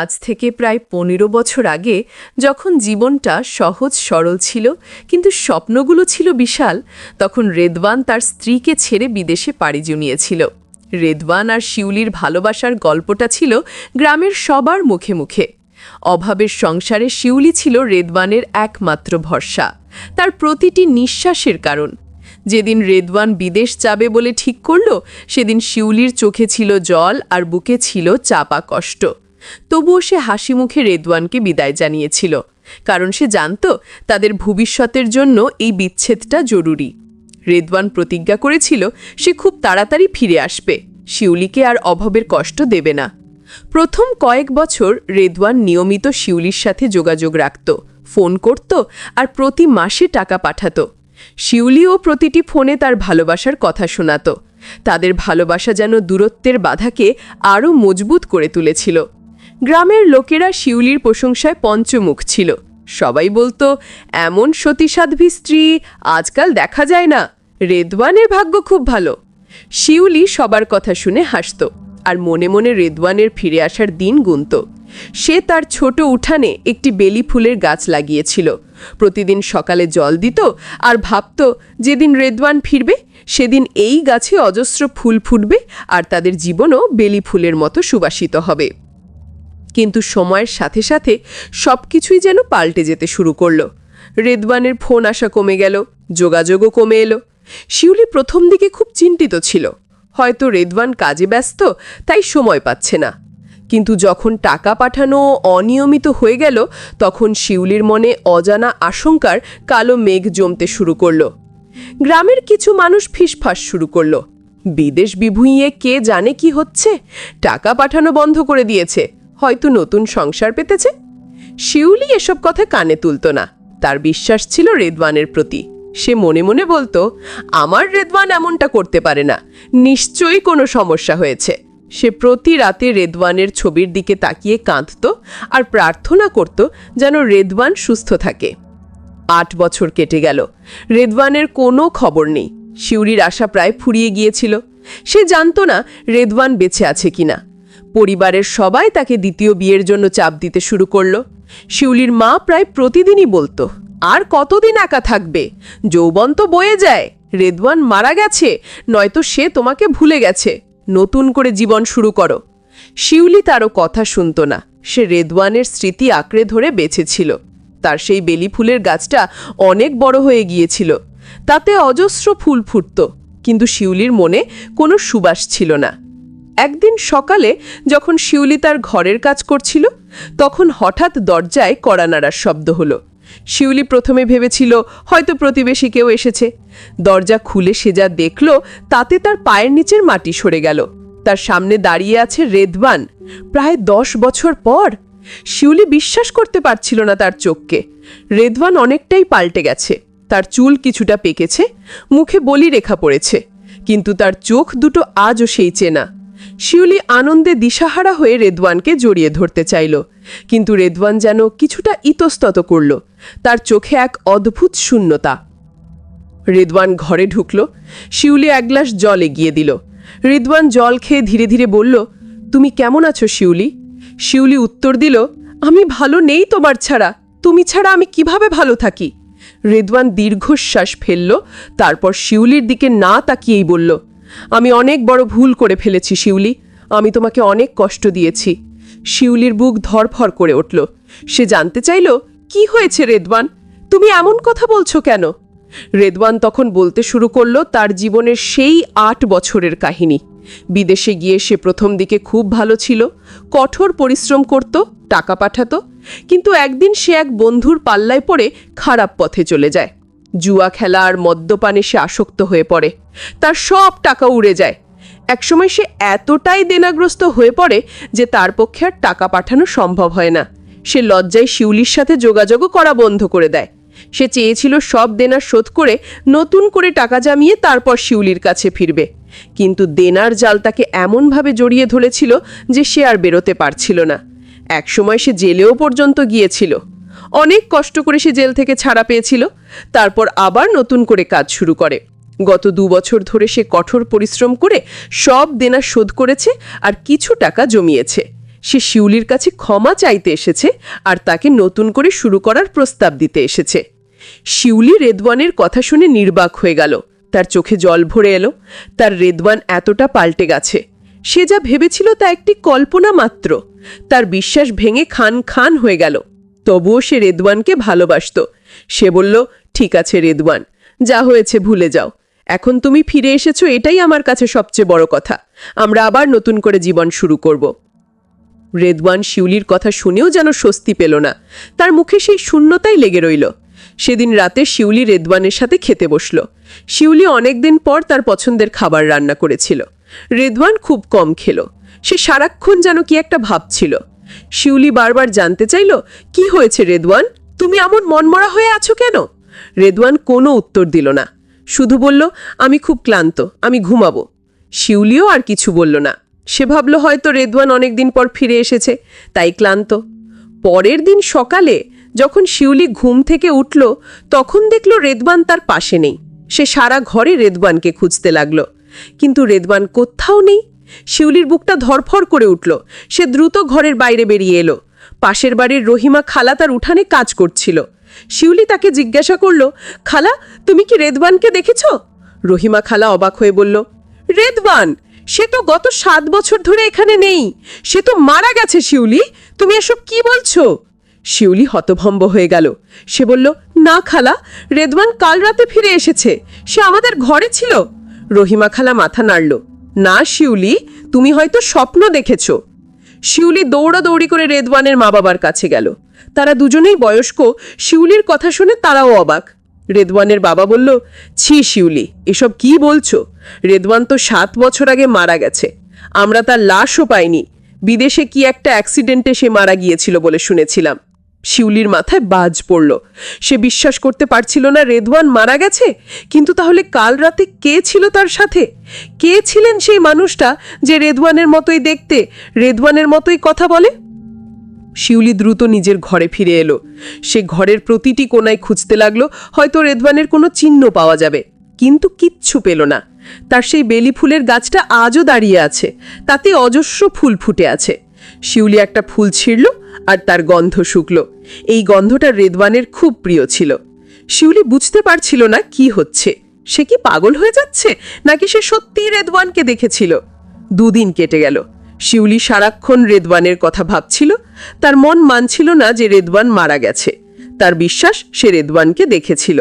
আজ থেকে প্রায় পনেরো বছর আগে যখন জীবনটা সহজ সরল ছিল, কিন্তু স্বপ্নগুলো ছিল বিশাল, তখন রেদওয়ান তার স্ত্রীকে ছেড়ে বিদেশে পাড়ি জমিয়েছিল। রেদওয়ান আর শিউলির ভালোবাসার গল্পটা ছিল গ্রামের সবার মুখে মুখে। অভাবের সংসারে শিউলি ছিল রেদওয়ানের একমাত্র ভরসা, তার প্রতিটি নিঃশ্বাসের কারণ। যেদিন রেদওয়ান বিদেশ যাবে বলে ঠিক করল, সেদিন শিউলির চোখে ছিল জল আর বুকে ছিল চাপা কষ্ট। তবুও সে হাসি মুখে রেদওয়ানকে বিদায় জানিয়েছিল। কারণ সে জানত তাদের ভবিষ্যতের জন্য এই বিচ্ছেদটা জরুরি। রেদওয়ান প্রতিজ্ঞা করেছিল, সে খুব তাড়াতাড়ি ফিরে আসবে। শিউলিকে আর অভাবের কষ্ট দেবে না। প্রথম কয়েক বছর রেদওয়ান নিয়মিত শিউলির সাথে যোগাযোগ রাখত, ফোন করত আর প্রতি মাসে টাকা পাঠাত। শিউলিও প্রতিটি ফোনে তার ভালোবাসার কথা শোনাত। তাদের ভালোবাসা যেন দূরত্বের বাধাকে আরও মজবুত করে তুলেছিল। গ্রামের লোকেরা শিউলির প্রশংসায় পঞ্চমুখ ছিল। সবাই বলতো, এমন সতীসাধ্বী স্ত্রী আজকাল দেখা যায় না। রেদওয়ানের ভাগ্য খুব ভালো। শিউলি সবার কথা শুনে হাসত আর মনে মনে রেদওয়ানের ফিরে আসার দিন গুনত। সে তার ছোট উঠানে একটি বেলি ফুলের গাছ লাগিয়েছিল। প্রতিদিন সকালে জল দিত আর ভাবত, যেদিন রেদওয়ান ফিরবে, সেদিন এই গাছে অজস্র ফুল ফুটবে আর তাদের জীবনও বেলি ফুলের মতো সুবাসিত হবে। কিন্তু সময়ের সাথে সাথে সব কিছুই যেন পাল্টে যেতে শুরু করল। রেদবানের ফোন আসা কমে গেল, যোগাযোগও কমে এলো। শিউলি প্রথম দিকে খুব চিন্তিত ছিল। হয়তো রেদওয়ান কাজে ব্যস্ত, তাই সময় পাচ্ছে না। কিন্তু যখন টাকা পাঠানো অনিয়মিত হয়ে গেল, তখন শিউলির মনে অজানা আশঙ্কার কালো মেঘ জমতে শুরু করল। গ্রামের কিছু মানুষ ফিসফাস শুরু করল। বিদেশ বিভুঁইয়ে কে জানে কি হচ্ছে? টাকা পাঠানো বন্ধ করে দিয়েছে। হয়তো নতুন সংসার পেতেছে? শিউলি এসব কথা কানে তুলত না। তার বিশ্বাস ছিল রেদওয়ানের প্রতি। সে মনে মনে বলতো, আমার রেদওয়ান এমনটা করতে পারে না। নিশ্চয়ই কোনো সমস্যা হয়েছে। সে প্রতি রাতে রেদওয়ানের ছবির দিকে তাকিয়ে কাঁদত আর প্রার্থনা করত যেন রেদওয়ান সুস্থ থাকে। আট বছর কেটে গেল। রেদওয়ানের কোনো খবর নেই। শিউরির আশা প্রায় ফুরিয়ে গিয়েছিল। সে জানত না রেদওয়ান বেঁচে আছে কিনা। পরিবারের সবাই তাকে দ্বিতীয় বিয়ের জন্য চাপ দিতে শুরু করল। শিউলির মা প্রায় প্রতিদিনই বলতো, আর কতদিন একা থাকবে? যৌবন তো বয়ে যায়। রেদওয়ান মারা গেছে, নয়তো সে তোমাকে ভুলে গেছে। নতুন করে জীবন শুরু করো। শিউলি তারও কথা শুনত না। সে রেদওয়ানের স্মৃতি আঁকড়ে ধরে বেঁচেছিল। তার সেই বেলি ফুলের গাছটা অনেক বড় হয়ে গিয়েছিল। তাতে অজস্র ফুল ফুটত, কিন্তু শিউলির মনে কোনো সুবাস ছিল না। একদিন সকালে যখন শিউলি তার ঘরের কাজ করছিল, তখন হঠাৎ দরজায় কড়া নাড়ার শব্দ হলো। শিউলি প্রথমে ভেবেছিল, হয়তো প্রতিবেশী কেউ এসেছে। দরজা খুলে সে যা দেখল, তাতে তার পায়ের নিচের মাটি সরে গেল। তার সামনে দাঁড়িয়ে আছে রেদবান। প্রায় দশ বছর পর, শিউলি বিশ্বাস করতে পারছিল না তার চোখকে। রেদওয়ান অনেকটাই পাল্টে গেছে। তার চুল কিছুটা পেকেছে, মুখে বলি রেখা পড়েছে। কিন্তু তার চোখ দুটো আজও সেই চেনা। শিউলি আনন্দে দিশাহারা হয়ে রেদওয়ানকে জড়িয়ে ধরতে চাইল। কিন্তু রেদওয়ান যেন কিছুটা ইতস্তত করল। তার চোখে এক অদ্ভুত শূন্যতা। রেদওয়ান ঘরে ঢুকল। শিউলি এক গ্লাস জল এগিয়ে দিল। রেদওয়ান জল খেয়ে ধীরে ধীরে বলল, তুমি কেমন আছো শিউলি? শিউলি উত্তর দিল, আমি ভালো নেই তোমার ছাড়া। তুমি ছাড়া আমি কীভাবে ভালো থাকি? রেদওয়ান দীর্ঘশ্বাস ফেলল, তারপর শিউলির দিকে না তাকিয়েই বলল আমি অনেক বড় ভুল করে ফেলেছি, শিউলি। আমি তোমাকে অনেক কষ্ট দিয়েছি। শিউলির বুক ধরফর করে উঠল। সে জানতে চাইল, কি হয়েছে রেদওয়ান? তুমি এমন কথা বলছো কেন? রেদওয়ান তখন বলতে শুরু করল তার জীবনের সেই আট বছরের কাহিনী। বিদেশে গিয়ে সে প্রথম দিকে খুব ভালো ছিল, কঠোর পরিশ্রম করত, টাকা পাঠাতো, কিন্তু একদিন সে এক বন্ধুর পাল্লায় পড়ে খারাপ পথে চলে যায়। জুয়া খেলা আর মদ্যপানে সে আসক্ত হয়ে পড়ে। তার সব টাকা উড়ে যায়। একসময় সে এতটাই দেনাগ্রস্ত হয়ে পড়ে যে তার পক্ষে আর টাকা পাঠানো সম্ভব হয় না। সে লজ্জায় শিউলির সাথে যোগাযোগও করা বন্ধ করে দেয়। সে চেয়েছিল সব দেনা শোধ করে নতুন করে টাকা জমিয়ে তারপর শিউলির কাছে ফিরবে। কিন্তু দেনার জাল তাকে এমনভাবে জড়িয়ে ধরেছিল যে সে আর বেরোতে পারছিল না। একসময় সে জেলেও পর্যন্ত গিয়েছিল। অনেক কষ্ট করে সে জেল থেকে ছাড়া পেয়েছিল। তারপর আবার নতুন করে কাজ শুরু করে। গত দু বছর ধরে সে কঠোর পরিশ্রম করে সব দেনা শোধ করেছে আর কিছু টাকা জমিয়েছে। সে শিউলির কাছে ক্ষমা চাইতে এসেছে আর তাকে নতুন করে শুরু করার প্রস্তাব দিতে এসেছে। শিউলি রেদওয়ানের কথা শুনে নির্বাক হয়ে গেল। তার চোখে জল ভরে এলো। তার রেদওয়ান এতটা পাল্টে গেছে। সে যা ভেবেছিল তা একটি কল্পনা মাত্র। তার বিশ্বাস ভেঙে খান খান হয়ে গেল। তবুও সে রেদওয়ানকে ভালোবাসত। সে বলল, ঠিক আছে রেদওয়ান, যা হয়েছে ভুলে যাও। এখন তুমি ফিরে এসেছ, এটাই আমার কাছে সবচেয়ে বড় কথা। আমরা আবার নতুন করে জীবন শুরু করব রেদওয়ান শিউলির কথা শুনেও যেন স্বস্তি পেল না। তার মুখে সেই শূন্যতাই লেগে রইল। সেদিন রাতে শিউলি রেদওয়ানের সাথে খেতে বসল। শিউলি অনেকদিন পর তার পছন্দের খাবার রান্না করেছিল। রেদওয়ান খুব কম খেল। সে সারাক্ষণ যেন কি একটা ভাবছিল। শিউলি বারবার জানতে চাইল, কি হয়েছে রেদওয়ান? তুমি এমন মনমরা হয়ে আছো কেন? রেদওয়ান কোনো উত্তর দিল না। শুধু বলল, আমি খুব ক্লান্ত, আমি ঘুমাবো। শিউলিও আর কিছু বলল না। সে ভাবল, হয়তো রেদওয়ান অনেকদিন পর ফিরে এসেছে, তাই ক্লান্ত। পরের দিন সকালে যখন শিউলি ঘুম থেকে উঠল, তখন দেখল রেদবান তার পাশে নেই। সে সারা ঘরে রেদবানকে খুঁজতে লাগল। কিন্তু রেদবান কোথাও নেই। শিউলির বুকটা ধরফর করে উঠল। সে দ্রুত ঘরের বাইরে বেরিয়ে এলো। পাশের বাড়ির রহিমা খালা তার উঠানে কাজ করছিল। শিউলি তাকে জিজ্ঞাসা করল, খালা, তুমি কি রেদবানকে দেখেছ? রহিমা খালা অবাক হয়ে বলল, রেদবান? সে তো গত সাত বছর ধরে এখানে নেই। সে তো মারা গেছে শিউলি। তুমি এসব কি বলছো? শিউলি হতভম্ব হয়ে গেল। সে বলল, না খালা রেদওয়ান কাল রাতে ফিরে এসেছে। সে আমাদের ঘরে ছিল। রহিমা খালা মাথা নাড়ল। না, শিউলি, তুমি হয়তো স্বপ্ন দেখেছ। শিউলি দৌড়াদৌড়ি করে রেদওয়ানের মা বাবার কাছে গেল। তারা দুজনেই বয়স্ক, শিউলির কথা শুনে তারাও অবাক। রেদওয়ানের বাবা বলল, ছি, শিউলি, এসব কি বলছো? রেদওয়ান তো সাত বছর আগে মারা গেছে। আমরা তার লাশও পাইনি। বিদেশে কি একটা অ্যাক্সিডেন্টে সে মারা গিয়েছিল বলে শুনেছিলাম। শিউলির মাথায় বাজ পড়ল। সে বিশ্বাস করতে পারছিল না রেদওয়ান মারা গেছে। কিন্তু তাহলে কাল রাতে কে ছিল তার সাথে? কে ছিলেন সেই মানুষটা যে রেদওয়ানের মতোই দেখতে, রেদওয়ানের মতোই কথা বলে? শিউলি দ্রুত নিজের ঘরে ফিরে এলো। সে ঘরের প্রতিটি কোনায় খুঁজতে লাগল, হয়তো রেদওয়ানের কোনো চিহ্ন পাওয়া যাবে। কিন্তু কিচ্ছু পেল না। তার সেই বেলি ফুলের গাছটা আজও দাঁড়িয়ে আছে। তাতে অজস্র ফুল ফুটে আছে। শিউলি একটা ফুল ছিঁড়ল আর তার গন্ধ শুকল। এই গন্ধটা রেদওয়ানের খুব প্রিয় ছিল। শিউলি বুঝতে পারছিল না কি হচ্ছে। সে কি পাগল হয়ে যাচ্ছে, নাকি সে সত্যিই রেদওয়ানকে দেখেছিল? দুদিন কেটে গেল। শিউলি সারাক্ষণ রেদওয়ানের কথা ভাবছিল। তার মন মানছিল না যে রেদওয়ান মারা গেছে। তার বিশ্বাস সে রেদওয়ানকে দেখেছিল।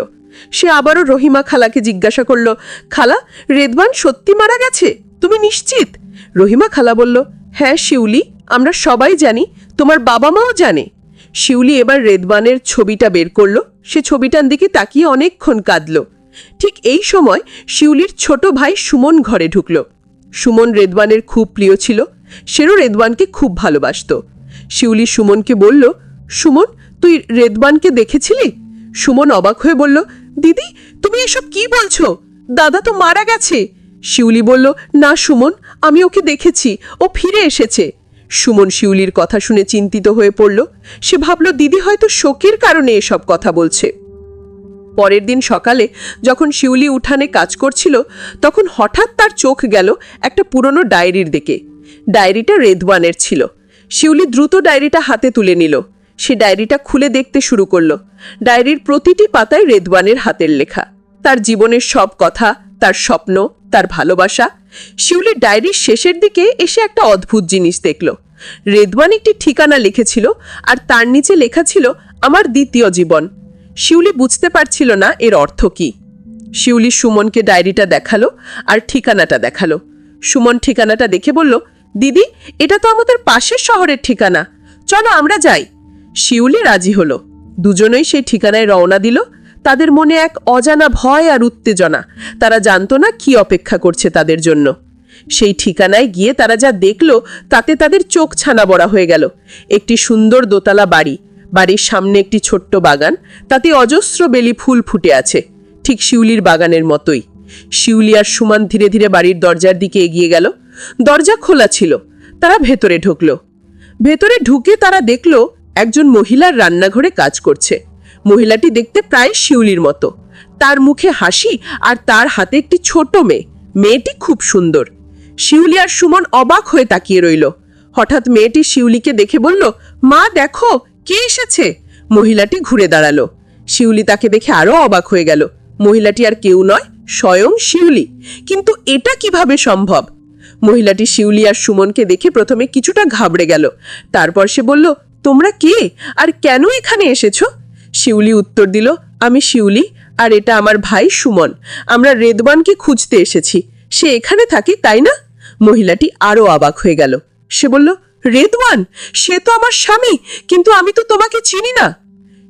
সে আবারও রহিমা খালাকে জিজ্ঞাসা করল, খালা রেদওয়ান সত্যি মারা গেছে? তুমি নিশ্চিত? রহিমা খালা বলল হ্যাঁ শিউলি, আমরা সবাই জানি তোমার বাবা মাও জানে। শিউলি এবার রেদবানের ছবিটা বের করল। সে ছবিটার দিকে তাকিয়ে অনেকক্ষণ কাঁদল। ঠিক এই সময় শিউলির ছোট ভাই সুমন ঘরে ঢুকলো। সুমন রেদবানের খুব প্রিয় ছিল। সেরও রেদবানকে খুব ভালোবাসত। শিউলি সুমনকে বলল, সুমন, তুই রেদবানকে দেখেছিলি? সুমন অবাক হয়ে বলল, দিদি, তুমি এসব কি বলছো? দাদা তো মারা গেছে। শিউলি বলল, না সুমন, আমি ওকে দেখেছি। ও ফিরে এসেছে। সুমন শিউলির কথা শুনে চিন্তিত হয়ে পড়ল। সে ভাবল, দিদি হয়তো শোকের কারণে এসব কথা বলছে। পরের দিন সকালে যখন শিউলি উঠানে কাজ করছিল, তখন হঠাৎ তার চোখ গেল একটা পুরনো ডায়েরির দিকে। ডায়েরিটা রেদওয়ানের ছিল। শিউলি দ্রুত ডায়েরিটা হাতে তুলে নিল। সে ডায়েরিটা খুলে দেখতে শুরু করল। ডায়েরির প্রতিটি পাতায় রেদওয়ানের হাতের লেখা। তার জীবনের সব কথা, তার স্বপ্ন, তার ভালোবাসা শিউলির ডায়েরির শেষের দিকে এসে একটা অদ্ভুত জিনিস দেখল। রেদওয়ান একটি ঠিকানা লিখেছিল আর তার নিচে লেখা ছিল, আমার দ্বিতীয় জীবন। শিউলি বুঝতে পারছিল না এর অর্থ কি। শিউলি সুমনকে ডায়েরিটা দেখাল আর ঠিকানাটা দেখাল। সুমন ঠিকানাটা দেখে বলল, দিদি, এটা তো আমাদের পাশের শহরের ঠিকানা। চলো আমরা যাই। শিউলি রাজি হলো। দুজনেই সেই ঠিকানায় রওনা দিল তাদের মনে এক অজানা ভয় আর উত্তেজনা। তারা জানতো না কি অপেক্ষা করছে তাদের জন্য। সেই ঠিকানায় গিয়ে তারা যা দেখল, তাতে তাদের চোখ ছানা বড়া হয়ে গেল। একটি সুন্দর দোতলা বাড়ি। বাড়ির সামনে একটি ছোট্ট বাগান। তাতে অজস্র বেলি ফুল ফুটে আছে। ঠিক শিউলির বাগানের মতোই। শিউলি আর সুমান ধীরে ধীরে বাড়ির দরজার দিকে এগিয়ে গেল। দরজা খোলা ছিল। তারা ভেতরে ঢুকলো। ভেতরে ঢুকে তারা দেখল, একজন মহিলার রান্নাঘরে কাজ করছে। মহিলাটি দেখতে প্রায় শিউলির মতো। তার মুখে হাসি আর তার হাতে একটি ছোট মেয়ে। মেয়েটি খুব সুন্দর। শিউলি আর সুমন অবাক হয়ে তাকিয়ে রইল। হঠাৎ মেয়েটি শিউলিকে দেখে বলল, মা, দেখো, কে এসেছে? মহিলাটি ঘুরে দাঁড়াল। শিউলি তাকে দেখে আরও অবাক হয়ে গেল। মহিলাটি আর কেউ নয়, স্বয়ং শিউলি। কিন্তু এটা কীভাবে সম্ভব? মহিলাটি শিউলি আর সুমনকে দেখে প্রথমে কিছুটা ঘাবড়ে গেল। তারপর সে বলল, তোমরা কে? আর কেন এখানে এসেছ? শিউলি উত্তর দিল, আমি শিউলি, আর এটা আমার ভাই সুমন। আমরা রেদবানকে খুঁজতে এসেছি। সে এখানে থাকে, তাই না? মহিলাটি আরও অবাক হয়ে গেল। সে বলল রেদওয়ান সে তো আমার স্বামী, কিন্তু আমি তো তোমাকে চিনি না।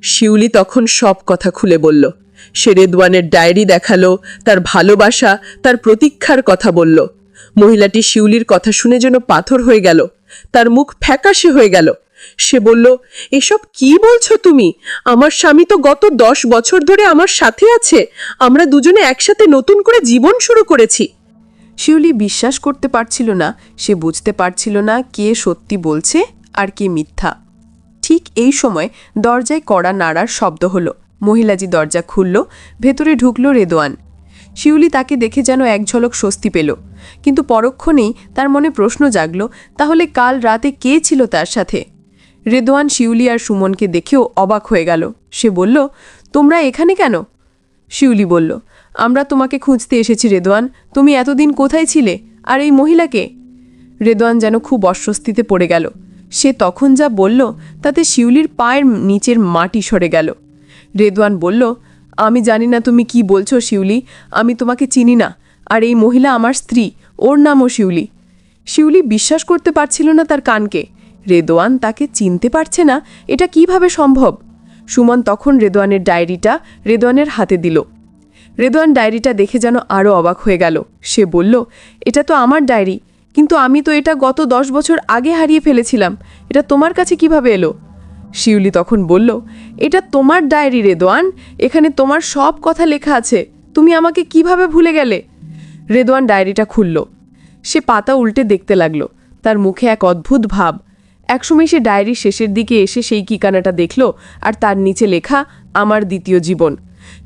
শিউলি তখন সব কথা খুলে বলল। সে রেদওয়ানের ডায়েরি দেখাল, তার ভালোবাসা, তার প্রতীক্ষার কথা বলল। মহিলাটি শিউলির কথা শুনে যেন পাথর হয়ে গেল। তার মুখ ফ্যাকাশে হয়ে গেল। সে বলল, এসব কি বলছো তুমি? আমার স্বামী তো গত দশ বছর ধরে আমার সাথে আছে। আমরা দুজনে একসাথে নতুন করে জীবন শুরু করেছি। শিউলি বিশ্বাস করতে পারছিল না। সে বুঝতে পারছিল না কে সত্যি বলছে আর কে মিথ্যা। ঠিক এই সময় দরজায় কড়া নাড়ার শব্দ হলো। মহিলাজি দরজা খুলল, ভেতরে ঢুকল রেদোয়ান। শিউলি তাকে দেখে যেন এক ঝলক স্বস্তি পেল। কিন্তু পরক্ষণেই তার মনে প্রশ্ন জাগল, তাহলে কাল রাতে কে ছিল তার সাথে? রেদোয়ান শিউলি আর সুমনকে দেখেও অবাক হয়ে গেল। সে বলল, তোমরা এখানে কেন? শিউলি বলল, আমরা তোমাকে খুঁজতে এসেছি রেদোয়ান তুমি এতদিন কোথায় ছিলে? আর এই মহিলাকে? রেদোয়ান যেন খুব অস্বস্তিতে পড়ে গেল। সে তখন যা বলল, তাতে শিউলির পায়ের নিচের মাটি সরে গেল। রেদোয়ান বলল, আমি জানি না তুমি কি বলছো শিউলি। আমি তোমাকে চিনি না। আর এই মহিলা আমার স্ত্রী। ওর নামও শিউলি। শিউলি বিশ্বাস করতে পারছিল না তার কানকে। রেদোয়ান তাকে চিনতে পারছে না, এটা কীভাবে সম্ভব? সুমন তখন রেদোয়ানের ডায়েরিটা রেদোয়ানের হাতে দিল। রেদোয়ান ডায়েরিটা দেখে যেন আরও অবাক হয়ে গেল। সে বলল, এটা তো আমার ডায়েরি, কিন্তু আমি তো এটা গত দশ বছর আগে হারিয়ে ফেলেছিলাম। এটা তোমার কাছে কীভাবে এলো? শিউলি তখন বলল, এটা তোমার ডায়েরি রেদোয়ান, এখানে তোমার সব কথা লেখা আছে। তুমি আমাকে কীভাবে ভুলে গেলে? রেদোয়ান ডায়েরিটা খুলল। সে পাতা উল্টে দেখতে লাগল। তার মুখে এক অদ্ভুত ভাব। একসময় সে ডায়েরির শেষের দিকে এসে সেই কিকানাটা দেখল আর তার নিচে লেখা, আমার দ্বিতীয় জীবন।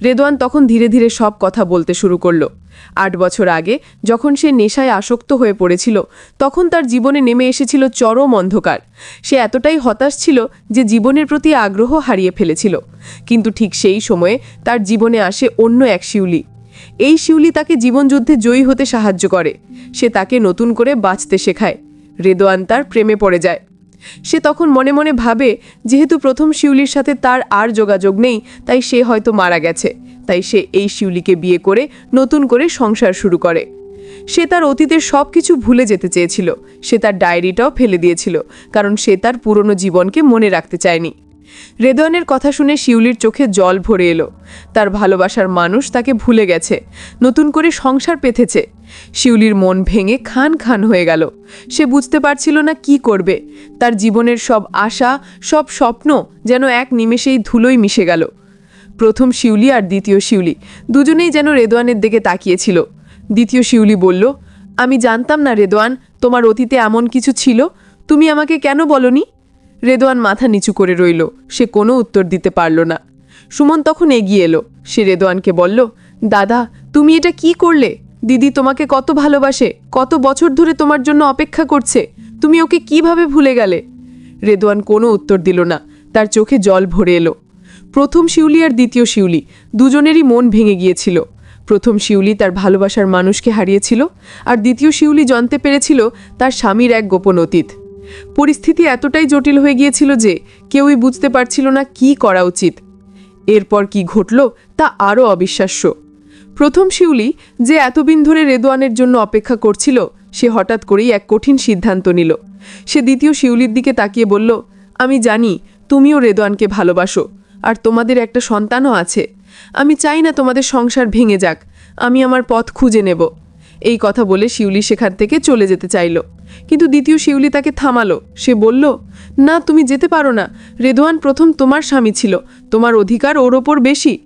রেদোয়ান তখন ধীরে ধীরে সব কথা বলতে শুরু করল। আট বছর আগে যখন সে নেশায় আসক্ত হয়ে পড়েছিল, তখন তার জীবনে নেমে এসেছিল চরম অন্ধকার। সে এতটাই হতাশ ছিল যে জীবনের প্রতি আগ্রহ হারিয়ে ফেলেছিল। কিন্তু ঠিক সেই সময়ে তার জীবনে আসে অন্য এক শিউলি। এই শিউলি তাকে জীবনযুদ্ধে জয়ী হতে সাহায্য করে। সে তাকে নতুন করে বাঁচতে শেখায়। রেদোয়ান তার প্রেমে পড়ে যায়। সে তখন মনে মনে ভাবে, যেহেতু প্রথম শিউলির সাথে তার আর যোগাযোগ নেই, তাই সে হয়তো মারা গেছে। তাই সে এই শিউলিকে বিয়ে করে নতুন করে সংসার শুরু করে। সে তার অতীতের সব কিছু ভুলে যেতে চেয়েছিল। সে তার ডায়েরিটাও ফেলে দিয়েছিল, কারণ সে তার পুরনো জীবনকে মনে রাখতে চায়নি। রেদওয়ানের কথা শুনে শিউলির চোখে জল ভরে এলো। তার ভালোবাসার মানুষ তাকে ভুলে গেছে, নতুন করে সংসার পেতেছে। শিউলির মন ভেঙে খান খান হয়ে গেল। সে বুঝতে পারছিল না কি করবে। তার জীবনের সব আশা, সব স্বপ্ন যেন এক নিমেষেই ধুলোই মিশে গেল। প্রথম শিউলি আর দ্বিতীয় শিউলি দুজনেই যেন রেদোয়ানের দিকে তাকিয়েছিল। দ্বিতীয় শিউলি বলল, আমি জানতাম না রেদোয়ান, তোমার অতীতে এমন কিছু ছিল। তুমি আমাকে কেন বলনি? রেদোয়ান মাথা নিচু করে রইল। সে কোনো উত্তর দিতে পারল না। সুমন তখন এগিয়ে এলো। সে রেদোয়ানকে বলল, দাদা, তুমি এটা কি করলে? দিদি তোমাকে কত ভালোবাসে, কত বছর ধরে তোমার জন্য অপেক্ষা করছে, তুমি ওকে কীভাবে ভুলে গেলে? রেদোয়ান কোনো উত্তর দিল না। তার চোখে জল ভরে এলো। প্রথম শিউলি আর দ্বিতীয় শিউলি দুজনেরই মন ভেঙে গিয়েছিল। প্রথম শিউলি তার ভালোবাসার মানুষকে হারিয়েছিল, আর দ্বিতীয় শিউলি জানতে পেরেছিল তার স্বামীর এক গোপন অতীত। পরিস্থিতি এতটাই জটিল হয়ে গিয়েছিল যে কেউই বুঝতে পারছিল না কি করা উচিত। এরপর কি ঘটল তা আরও অবিশ্বাস্য। প্রথম শিউলি যে এতদিন ধরে রেদোয়ানের জন্য অপেক্ষা করছিল, সে হঠাৎ করেই এক কঠিন সিদ্ধান্ত নিল। সে দ্বিতীয় শিউলির দিকে তাকিয়ে বলল, আমি জানি, তুমিও রেদোয়ানকে ভালোবাসো, আর তোমাদের একটা সন্তানও আছে। আমি চাই না তোমাদের সংসার ভেঙে যাক। আমি আমার পথ খুঁজে নেব। এই কথা বলে শিউলি সেখান থেকে চলে যেতে চাইল। কিন্তু দ্বিতীয় শিউলি তাকে থামালো। সে বলল, না, তুমি যেতে পারো না। রেদোয়ান প্রথম তোমার স্বামী ছিল। তোমার অধিকার ওর ওপর বেশি।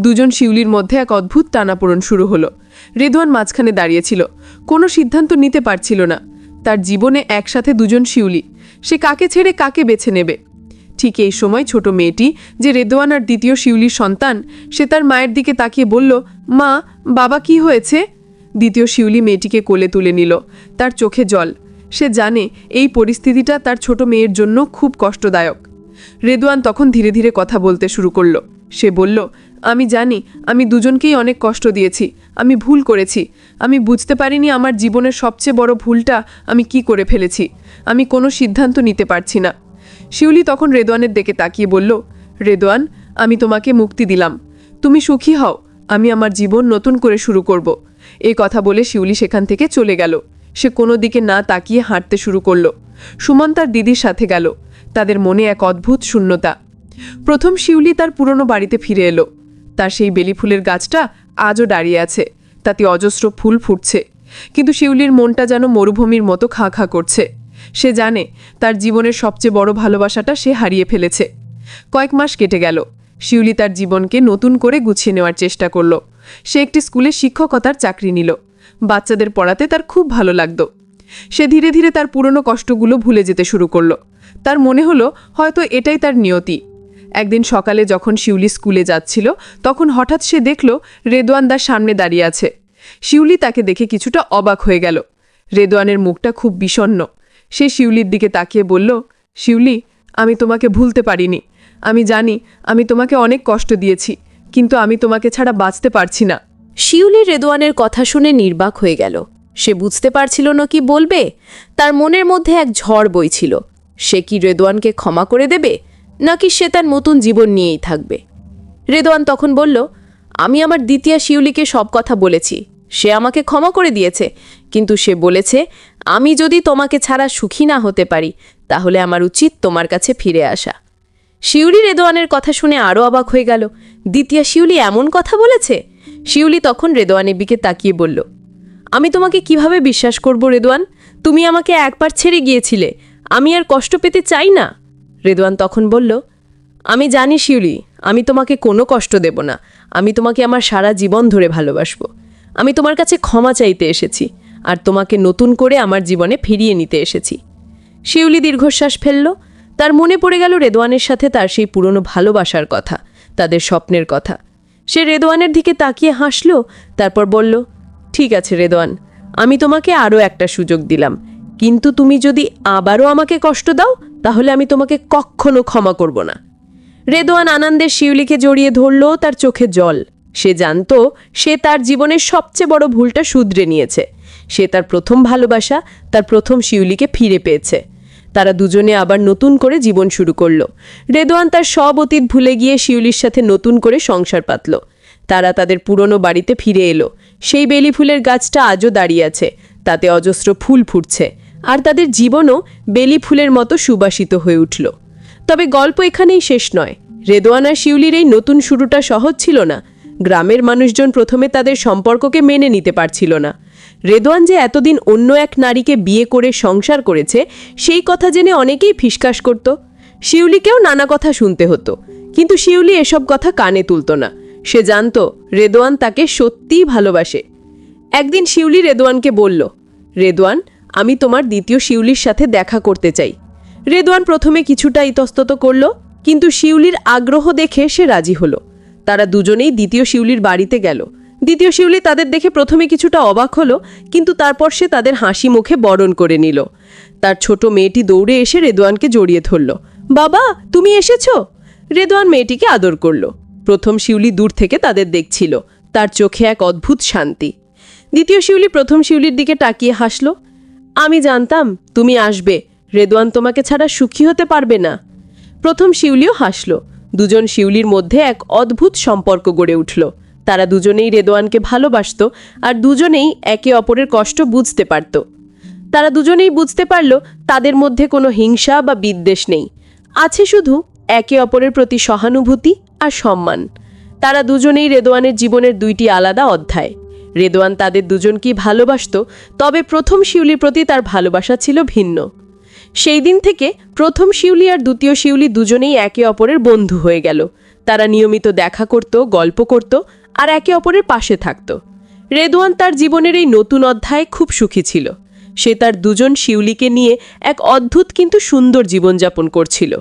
দুজন শিউলির মধ্যে এক অদ্ভুত টানাপোড়ন শুরু হলো। রেদোয়ান মাঝখানে দাঁড়িয়েছিল। কোনো সিদ্ধান্ত নিতে পারছিল না। তার জীবনে একসাথে দুজন শিউলি। সে কাকে ছেড়ে কাকে বেছে নেবে? ঠিক এই সময় ছোট মেয়েটি, যে রেদোয়ান আর দ্বিতীয় শিউলির সন্তান, সে তার মায়ের দিকে তাকিয়ে বলল, মা, বাবা কি হয়েছে? দ্বিতীয় শিউলি মেয়েটিকে কোলে তুলে নিল। তার চোখে জল। সে জানে এই পরিস্থিতিটা তার ছোট মেয়ের জন্য খুব কষ্টদায়ক। রেদওয়ান তখন ধীরে ধীরে কথা বলতে শুরু করল। সে বলল, আমি জানি, আমি দুজনকেই অনেক কষ্ট দিয়েছি। আমি ভুল করেছি। আমি বুঝতে পারিনি আমার জীবনের সবচেয়ে বড় ভুলটা আমি কি করে ফেলেছি। আমি কোনো সিদ্ধান্ত নিতে পারছি না। শিউলি তখন রেদওয়ানের দিকে তাকিয়ে বলল রেদওয়ান আমি তোমাকে মুক্তি দিলাম। তুমি সুখী হও। আমি আমার জীবন নতুন করে শুরু করব। এই কথা বলে শিউলি সেখান থেকে চলে গেল। সে কোনো দিকে না তাকিয়ে হাঁটতে শুরু করল। সুমন তার দিদির সাথে গেল। তাদের মনে এক অদ্ভুত শূন্যতা। প্রথম শিউলি তার পুরনো বাড়িতে ফিরে এলো। তার সেই বেলি ফুলের গাছটা আজও দাঁড়িয়ে আছে। তাতে অজস্র ফুল ফুটছে। কিন্তু শিউলির মনটা যেন মরুভূমির মতো খা খাঁ করছে। সে জানে তার জীবনের সবচেয়ে বড় ভালোবাসাটা সে হারিয়ে ফেলেছে। কয়েক মাস কেটে গেল। শিউলি তার জীবনকে নতুন করে গুছিয়ে নেওয়ার চেষ্টা করল। সে একটি স্কুলে শিক্ষকতার চাকরি নিল। বাচ্চাদের পড়াতে তার খুব ভালো লাগতো। সে ধীরে ধীরে তার পুরনো কষ্টগুলো ভুলে যেতে শুরু করল। তার মনে হলো, হয়তো এটাই তার নিয়তি। একদিন সকালে যখন শিউলি স্কুলে যাচ্ছিল, তখন হঠাৎ সে দেখল, রেদোয়ান দার সামনে দাঁড়িয়ে আছে। শিউলি তাকে দেখে কিছুটা অবাক হয়ে গেল। রেদোয়ানের মুখটা খুব বিষণ্ণ। সে শিউলির দিকে তাকিয়ে বলল, শিউলি, আমি তোমাকে ভুলতে পারিনি। আমি জানি, আমি তোমাকে অনেক কষ্ট দিয়েছি। কিন্তু আমি তোমাকে ছাড়া বাঁচতে পারছি না। শিউলি রেদোয়ানের কথা শুনে নির্বাক হয়ে গেল। সে বুঝতে পারছিল না কি বলবে। তার মনের মধ্যে এক ঝড় বইছিল। সে কি রেদোয়ানকে ক্ষমা করে দেবে, নাকি সে তার নতুন জীবন নিয়েই থাকবে? রেদোয়ান তখন বলল, আমি আমার দ্বিতীয় শিউলিকে সব কথা বলেছি। সে আমাকে ক্ষমা করে দিয়েছে। কিন্তু সে বলেছে, আমি যদি তোমাকে ছাড়া সুখী না হতে পারি, তাহলে আমার উচিত তোমার কাছে ফিরে আসা। শিউলি রেদোয়ানের কথা শুনে আরও অবাক হয়ে গেল। দ্বিতীয় শিউলি এমন কথা বলেছে? শিউলি তখন রেদোয়ানের দিকে তাকিয়ে বলল, আমি তোমাকে কীভাবে বিশ্বাস করব, রেদোয়ান? তুমি আমাকে একবার ছেড়ে গিয়েছিলে। আমি আর কষ্ট পেতে চাই না। রেদোয়ান তখন বলল, আমি জানি শিউলি, আমি তোমাকে কোনো কষ্ট দেব না। আমি তোমাকে আমার সারা জীবন ধরে ভালোবাসব। আমি তোমার কাছে ক্ষমা চাইতে এসেছি আর তোমাকে নতুন করে আমার জীবনে ফিরিয়ে নিতে এসেছি। শিউলি দীর্ঘশ্বাস ফেলল। তার মনে পড়ে গেল রেদোয়ানের সাথে তার সেই পুরনো ভালোবাসার কথা। তাদের স্বপ্নের কথা। সে রেদোয়ানের দিকে তাকিয়ে হাসল, তারপর বলল, ঠিক আছে রেদোয়ান, আমি তোমাকে আরও একটা সুযোগ দিলাম। কিন্তু তুমি যদি আবারও আমাকে কষ্ট দাও, তাহলে আমি তোমাকে কখনো ক্ষমা করব না। রেদোয়ান আনন্দের শিউলিকে জড়িয়ে ধরল তার চোখে জল। সে জানতো, সে তার জীবনের সবচেয়ে বড় ভুলটা শুধরে নিয়েছে। সে তার প্রথম ভালোবাসা, তার প্রথম শিউলিকে ফিরে পেয়েছে। তারা দুজনে আবার নতুন করে জীবন শুরু করল। রেদোয়ান তার সব অতীত ভুলে গিয়ে শিউলির সাথে নতুন করে সংসার পাতল। তারা তাদের পুরনো বাড়িতে ফিরে এলো। সেই বেলি ফুলের গাছটা আজও দাঁড়িয়ে আছে। তাতে অজস্র ফুল ফুটছে। আর তাদের জীবনও বেলি ফুলের মতো সুবাসিত হয়ে উঠল। তবে গল্প এখানেই শেষ নয়। রেদোয়ান শিউলির এই নতুন শুরুটা সহজ ছিল না। গ্রামের মানুষজন প্রথমে তাদের সম্পর্ককে মেনে নিতে পারছিল না। রেদোয়ান যে এতদিন অন্য এক নারীকে বিয়ে করে সংসার করেছে, সেই কথা জেনে অনেকেই ফিসকাস করত। শিউলিকেও নানা কথা শুনতে হতো। কিন্তু শিউলি এসব কথা কানে তুলত না। সে জানতো রেদোয়ান তাকে সত্যিই ভালোবাসে। একদিন শিউলি রেদোয়ানকে বলল, রেদোয়ান, আমি তোমার দ্বিতীয় শিউলির সাথে দেখা করতে চাই। রেদোয়ান প্রথমে কিছুটা ইতস্তত করল, কিন্তু শিউলির আগ্রহ দেখে সে রাজি হলো। তারা দুজনেই দ্বিতীয় শিউলির বাড়িতে গেল। দ্বিতীয় শিউলি তাদের দেখে প্রথমে কিছুটা অবাক হলো, কিন্তু তারপর সে তাদের হাসি মুখে বরণ করে নিল। তার ছোট মেয়েটি দৌড়ে এসে রেদোয়ানকে জড়িয়ে ধরল। বাবা, তুমি এসেছ? রেদোয়ান মেয়েটিকে আদর করল। প্রথম শিউলি দূর থেকে তাদের দেখছিল। তার চোখে এক অদ্ভুত শান্তি। দ্বিতীয় শিউলি প্রথম শিউলির দিকে তাকিয়ে হাসল। আমি জানতাম তুমি আসবে। রেদোয়ান তোমাকে ছাড়া সুখী হতে পারবে না। প্রথম শিউলিও হাসল। দুজন শিউলির মধ্যে এক অদ্ভুত সম্পর্ক গড়ে উঠল। তারা দুজনেই রেদোয়ানকে ভালোবাসত আর দুজনেই একে অপরের কষ্ট বুঝতে পারত। তারা দুজনেই বুঝতে পারল তাদের মধ্যে কোনো হিংসা বা বিদ্বেষ নেই। আছে শুধু একে অপরের প্রতি সহানুভূতি আর সম্মান। তারা দুজনেই রেদোয়ানের জীবনের দুইটি আলাদা অধ্যায়। রেদোয়ান তাদের দুজনকেই ভালোবাসত, তবে প্রথম শিউলির প্রতি তার ভালোবাসা ছিল ভিন্ন। সেই দিন থেকে প্রথম শিউলি আর দ্বিতীয় শিউলি দুজনেই একে অপরের বন্ধু হয়ে গেল। তারা নিয়মিত দেখা করত, গল্প করত আর একে অপরের পাশে থাকত। রেদোয়ান তার জীবনের এই নতুন অধ্যায়ে খুব সুখী ছিল। সে তার দুজন শিউলিকে নিয়ে এক অদ্ভুত কিন্তু সুন্দর জীবনযাপন করছিল।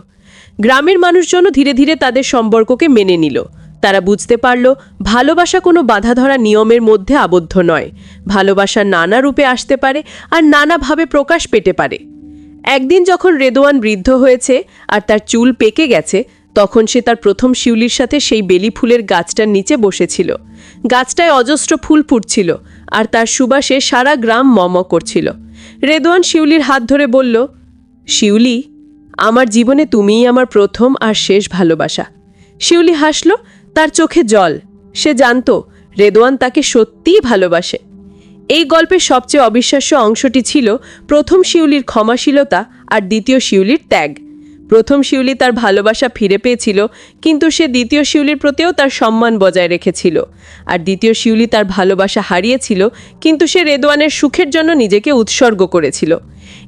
গ্রামের মানুষজনও ধীরে ধীরে তাদের সম্পর্ককে মেনে নিল। তারা বুঝতে পারল, ভালোবাসা কোনো বাধা ধরা নিয়মের মধ্যে আবদ্ধ নয়। ভালোবাসা নানা রূপে আসতে পারে আর নানাভাবে প্রকাশ পেতে পারে। একদিন যখন রেদোয়ান বৃদ্ধ হয়েছে আর তার চুল পেকে গেছে তখন সে তার প্রথম শিউলির সাথে সেই বেলি ফুলের গাছটার নিচে বসেছিল। গাছটায় অজস্র ফুল ফুটছিল আর তার সুবাসে সারা গ্রাম মম করছিল। রেদোয়ান শিউলির হাত ধরে বলল, শিউলি, আমার জীবনে তুমিই আমার প্রথম আর শেষ ভালোবাসা। শিউলি হাসল, তার চোখে জল। সে জানত, রেদোয়ান তাকে সত্যিই ভালোবাসে। এই গল্পের সবচেয়ে অবিশ্বাস্য অংশটি ছিল প্রথম শিউলির ক্ষমাশীলতা আর দ্বিতীয় শিউলির ত্যাগ। প্রথম শিউলি তার ভালোবাসা ফিরে পেয়েছিল, কিন্তু সে দ্বিতীয় শিউলির প্রতিও তার সম্মান বজায় রেখেছিল। আর দ্বিতীয় শিউলি তার ভালোবাসা হারিয়েছিল, কিন্তু সে রেদোয়ানের সুখের জন্য নিজেকে উৎসর্গ করেছিল।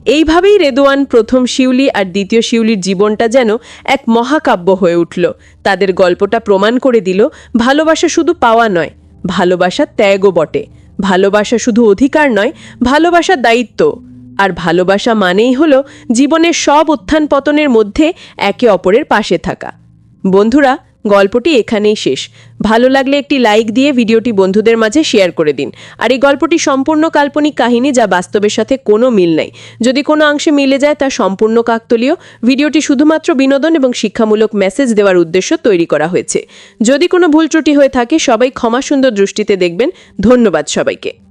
এইভাবেই রেদোয়ান প্রথম শিউলি আর দ্বিতীয় শিউলির জীবনটা যেন এক মহাকাব্য হয়ে উঠল। তাদের গল্পটা প্রমাণ করে দিল, ভালোবাসা শুধু পাওয়া নয়, ভালোবাসা ত্যাগও বটে। ভালোবাসা শুধু অধিকার নয়, ভালোবাসা দায়িত্ব। আর ভালোবাসা মানেই হলো জীবনের সব উত্থান পতনের মধ্যে একে অপরের পাশে থাকা। বন্ধুরা, গল্পটি এখানেই শেষ। ভালো লাগলে একটি লাইক দিয়ে ভিডিওটি বন্ধুদের মাঝে শেয়ার করে দিন। আর এই গল্পটি সম্পূর্ণ কাল্পনিক কাহিনী যা বাস্তবের সাথে কোনো মিল নাই। যদি কোনো অংশে মিলে যায় তা সম্পূর্ণ কাকতলীয়। ভিডিওটি শুধুমাত্র বিনোদন এবং শিক্ষামূলক মেসেজ দেওয়ার উদ্দেশ্য তৈরি করা হয়েছে। যদি কোনো ভুল ত্রুটি হয়ে থাকে, সবাই ক্ষমা সুন্দর দৃষ্টিতে দেখবেন। ধন্যবাদ সবাইকে।